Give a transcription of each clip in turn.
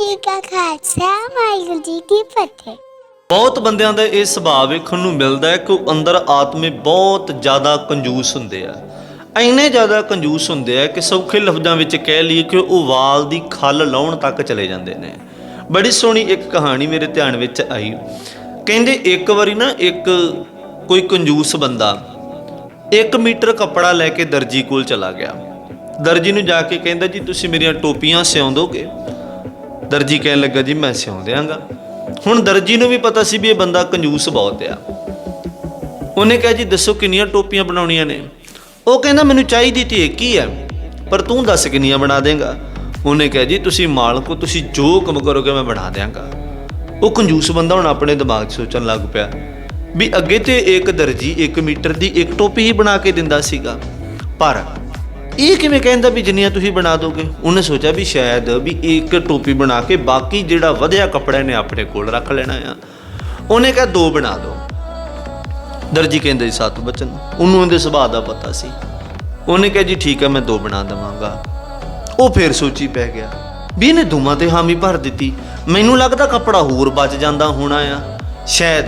ਜੀ ਕਾ ਖਾਲਸਾ, ਵਾਹਿਗੁਰੂ ਜੀ ਕੀ ਫਤਿਹ। ਬਹੁਤ ਬੰਦਿਆਂ ਦਾ ਇਹ ਸੁਭਾਅ ਵੇਖਣ ਨੂੰ ਮਿਲਦਾ ਹੈ ਕਿ ਉਹ ਅੰਦਰ ਆਤਮੇ ਬਹੁਤ ਜ਼ਿਆਦਾ ਕੰਜੂਸ ਹੁੰਦੇ ਆ। ਇੰਨੇ ਜ਼ਿਆਦਾ ਕੰਜੂਸ ਹੁੰਦੇ ਆ ਕਿ ਸੌਖੇ ਲਫ਼ਜ਼ਾਂ ਵਿੱਚ ਕਹਿ ਲਈਏ ਕਿ ਉਹ ਵਾਲ ਦੀ ਖੱਲ ਲਾਉਣ ਤੱਕ ਚਲੇ ਜਾਂਦੇ ਨੇ। ਬੜੀ ਸੋਹਣੀ ਇੱਕ ਕਹਾਣੀ ਮੇਰੇ ਧਿਆਨ ਵਿੱਚ ਆਈ। ਕਹਿੰਦੇ ਇੱਕ ਵਾਰੀ ਨਾ ਇੱਕ ਕੋਈ ਕੰਜੂਸ ਬੰਦਾ 1 ਮੀਟਰ ਕੱਪੜਾ ਲੈ ਕੇ ਦਰਜੀ ਕੋਲ ਚਲਾ ਗਿਆ। ਦਰਜੀ ਨੂੰ ਜਾ ਕੇ ਕਹਿੰਦਾ, ਜੀ ਤੁਸੀਂ ਮੇਰੀਆਂ ਟੋਪੀਆਂ ਸਿਉਂ ਦੋਗੇ ਦਰਜੀ ਕਹਿਣ ਲੱਗਾ, ਜੀ, ਮੈਂ ਸਿਉਂ ਦਿਆਂਗਾ। ਹੁਣ ਦਰਜੀ ਨੂੰ ਵੀ ਪਤਾ ਸੀ ਵੀ ਇਹ ਬੰਦਾ ਕੰਜੂਸ ਬਹੁਤ ਆ। ਉਹਨੇ ਕਿਹਾ, ਜੀ, ਦੱਸੋ ਕਿੰਨੀਆਂ ਟੋਪੀਆਂ ਬਣਾਉਣੀਆਂ ਨੇ? ਉਹ ਕਹਿੰਦਾ, ਮੈਨੂੰ ਚਾਹੀਦੀ ਤੇ ਇੱਕ ਹੀ ਹੈ ਪਰ ਤੂੰ ਦੱਸ ਕਿੰਨੀਆਂ ਬਣਾ ਦੇਂਗਾ? ਉਹਨੇ ਕਿਹਾ, ਜੀ, ਤੁਸੀਂ ਮਾਲਕੋ ਤੁਸੀਂ ਜੋ ਕੰਮ ਕਰੋਗੇ ਮੈਂ ਬਣਾ ਦਿਆਂਗਾ। ਉਹ ਕੰਜੂਸ ਬੰਦਾ ਹੁਣ ਆਪਣੇ ਦਿਮਾਗ 'ਚ ਸੋਚਣ ਲੱਗ ਪਿਆ ਵੀ ਅੱਗੇ ਤੇ ਇੱਕ ਦਰਜੀ 1 ਮੀਟਰ ਦੀ ਇੱਕ ਟੋਪੀ ਹੀ ਬਣਾ ਕੇ ਦਿੰਦਾ ਸੀਗਾ। ਪਰ ਇਹ ਕਿਵੇਂ ਕਹਿੰਦਾ ਵੀ ਜਿੰਨੀਆਂ ਤੁਸੀਂ ਬਣਾ ਦੋਗੇ? ਉਹਨੇ ਸੋਚਿਆ ਵੀ ਸ਼ਾਇਦ ਵੀ ਇੱਕ ਟੋਪੀ ਬਣਾ ਕੇ ਬਾਕੀ ਜਿਹੜਾ ਵਧਿਆ ਕੱਪੜਾ ਨੇ ਆਪਣੇ ਕੋਲ ਰੱਖ ਲੈਣਾ ਆ। ਉਹਨੇ ਕਿਹਾ ਦੋ ਬਣਾ ਦਿਓ ਦਰਜੀ ਕਹਿੰਦੇ ਜੀ ਸੱਤ ਬਚਨ। ਉਹਨੂੰ ਇਹਦੇ ਸੁਭਾਅ ਦਾ ਪਤਾ ਸੀ। ਉਹਨੇ ਕਿਹਾ ਜੀ ਠੀਕ ਹੈ, ਮੈਂ ਦੋ ਬਣਾ ਦਵਾਂਗਾ। ਉਹ ਫੇਰ ਸੋਚੀ ਪੈ ਗਿਆ ਵੀ ਇਹਨੇ ਦੋਵਾਂ ਤੇ ਹਾਮੀ ਭਰ ਦਿੱਤੀ। ਮੈਨੂੰ ਲੱਗਦਾ ਕੱਪੜਾ ਹੋਰ ਬਚ ਜਾਂਦਾ ਹੋਣਾ ਆ। ਸ਼ਾਇਦ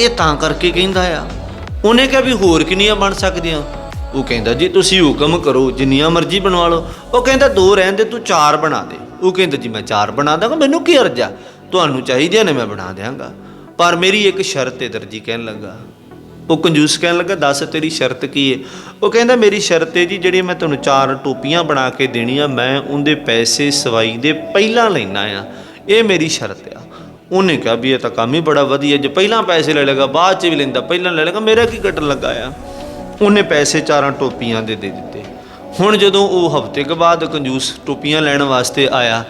ਇਹ ਤਾਂ ਕਰਕੇ ਕਹਿੰਦਾ ਆ। ਉਹਨੇ ਕਿਹਾ ਵੀ ਹੋਰ ਕਿੰਨੀਆਂ ਬਣ ਸਕਦੀਆਂ? ਉਹ ਕਹਿੰਦਾ, ਜੀ ਤੁਸੀਂ ਹੁਕਮ ਕਰੋ, ਜਿੰਨੀਆਂ ਮਰਜ਼ੀ ਬਣਵਾ ਲਓ। ਉਹ ਕਹਿੰਦਾ, ਦੋ ਰਹਿਣ ਦੇ, ਤੂੰ ਚਾਰ ਬਣਾ ਦੇ। ਉਹ ਕਹਿੰਦਾ, ਜੀ ਮੈਂ ਚਾਰ ਬਣਾ ਦਾਂਗਾ, ਮੈਨੂੰ ਕੀ ਅਰਜ਼ਾ ਤੁਹਾਨੂੰ ਚਾਹੀਦੀਆਂ ਨੇ, ਮੈਂ ਬਣਾ ਦਿਆਂਗਾ। ਪਰ ਮੇਰੀ ਇੱਕ ਸ਼ਰਤ ਹੈ ਦਰਜੀ ਕਹਿਣ ਲੱਗਾ। ਉਹ ਕੰਜੂਸ ਕਹਿਣ ਲੱਗਾ, ਦੱਸ, ਤੇਰੀ ਸ਼ਰਤ ਕੀ ਹੈ ਉਹ ਕਹਿੰਦਾ, ਮੇਰੀ ਸ਼ਰਤ ਹੈ ਜੀ, ਜਿਹੜੀ ਮੈਂ ਤੁਹਾਨੂੰ ਚਾਰ ਟੋਪੀਆਂ ਬਣਾ ਕੇ ਦੇਣੀਆਂ, ਮੈਂ ਉਹਦੇ ਪੈਸੇ ਸਵਾਈ ਦੇ ਪਹਿਲਾਂ ਲੈਣਾ ਆ। ਇਹ ਮੇਰੀ ਸ਼ਰਤ ਆ। ਉਹਨੇ ਕਿਹਾ ਵੀ ਇਹ ਤਾਂ ਕੰਮ ਹੀ ਬੜਾ ਵਧੀਆ, ਜੇ ਪਹਿਲਾਂ ਪੈਸੇ ਲੈ ਲੇਗਾ ਬਾਅਦ ਚ ਵੀ ਲੈਂਦਾ, ਪਹਿਲਾਂ ਲੈ ਲੇਗਾ ਮੇਰਾ ਕੀ ਕੱਟਣ ਲੱਗਾ ਆ? ਉਹਨੇ ਪੈਸੇ ਚਾਰਾਂ ਟੋਪੀਆਂ ਦੇ ਦੇ ਦਿੱਤੇ। ਹੁਣ ਜਦੋਂ ਉਹ ਹਫ਼ਤੇ ਕੁ ਬਾਅਦ ਕੰਜੂਸ ਟੋਪੀਆਂ ਲੈਣ ਵਾਸਤੇ ਆਇਆ,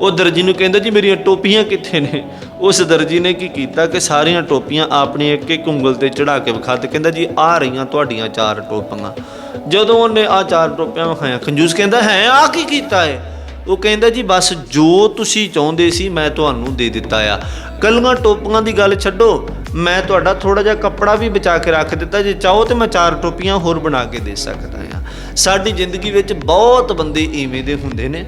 ਉਹ ਦਰਜੀ ਨੂੰ ਕਹਿੰਦਾ, ਜੀ ਮੇਰੀਆਂ ਟੋਪੀਆਂ ਕਿੱਥੇ ਨੇ? ਉਸ ਦਰਜੀ ਨੇ ਕੀ ਕੀਤਾ ਕਿ ਸਾਰੀਆਂ ਟੋਪੀਆਂ ਆਪਣੀ ਇੱਕ ਇੱਕ ਉਂਗਲ ਤੇ ਚੜਾ ਕੇ ਵਿਖਾ ਤੇ ਕਹਿੰਦਾ, ਜੀ, ਆ ਰਹੀਆਂ ਤੁਹਾਡੀਆਂ ਚਾਰ ਟੋਪੀਆਂ। ਜਦੋਂ ਉਹਨੇ ਆ ਚਾਰ ਟੋਪੀਆਂ ਵਿਖਾਇਆ ਕੰਜੂਸ ਕਹਿੰਦਾ, ਹੈ, ਆ ਕੀ ਕੀਤਾ ਹੈ ਉਹ ਕਹਿੰਦਾ, ਜੀ, ਬਸ ਜੋ ਤੁਸੀਂ ਚਾਹੁੰਦੇ ਸੀ ਮੈਂ ਤੁਹਾਨੂੰ ਦੇ ਦਿੱਤਾ ਆ। ਕੱਲੀਆਂ ਟੋਪੀਆਂ ਦੀ ਗੱਲ ਛੱਡੋ ਮੈਂ ਤੁਹਾਡਾ ਥੋੜਾ ਜਿਹਾ ਕੱਪੜਾ ਵੀ ਬਚਾ ਕੇ ਰੱਖ ਦਿੱਤਾ। ਜੇ ਚਾਹੋ ਤੇ ਮੈਂ ਚਾਰ ਟੋਪੀਆਂ ਹੋਰ ਬਣਾ ਕੇ ਦੇ ਸਕਦਾ ਆ ਸਾਡੀ ਜ਼ਿੰਦਗੀ ਵਿੱਚ ਬਹੁਤ ਬੰਦੇ ਇਵੇਂ ਦੇ ਹੁੰਦੇ ਨੇ,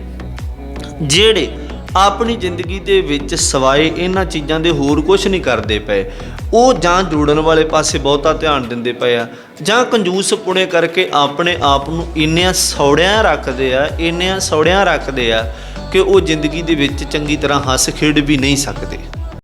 ਜਿਹੜੇ ਆਪਣੀ ਜ਼ਿੰਦਗੀ ਦੇ ਵਿੱਚ ਸਵਾਏ ਇਹਨਾਂ ਚੀਜ਼ਾਂ ਦੇ ਹੋਰ ਕੁਝ ਨਹੀਂ ਕਰਦੇ ਪਏ। ਉਹ ਜਾਂ ਜੋੜਨ ਵਾਲੇ ਪਾਸੇ ਬਹੁਤਾ ਧਿਆਨ ਦਿੰਦੇ ਪਏ ਆ, ਜਾਂ ਕੰਜੂਸ ਪੁਣੇ ਕਰਕੇ ਆਪਣੇ ਆਪ ਨੂੰ ਇੰਨਿਆਂ ਸੌੜਿਆਂ ਰੱਖਦੇ ਆ, ਇੰਨਿਆਂ ਸੌੜਿਆਂ ਰੱਖਦੇ ਆ ਕਿ ਉਹ ਜ਼ਿੰਦਗੀ ਦੇ ਵਿੱਚ ਚੰਗੀ ਤਰ੍ਹਾਂ ਹੱਸ ਖੇਡ ਵੀ ਨਹੀਂ ਸਕਦੇ।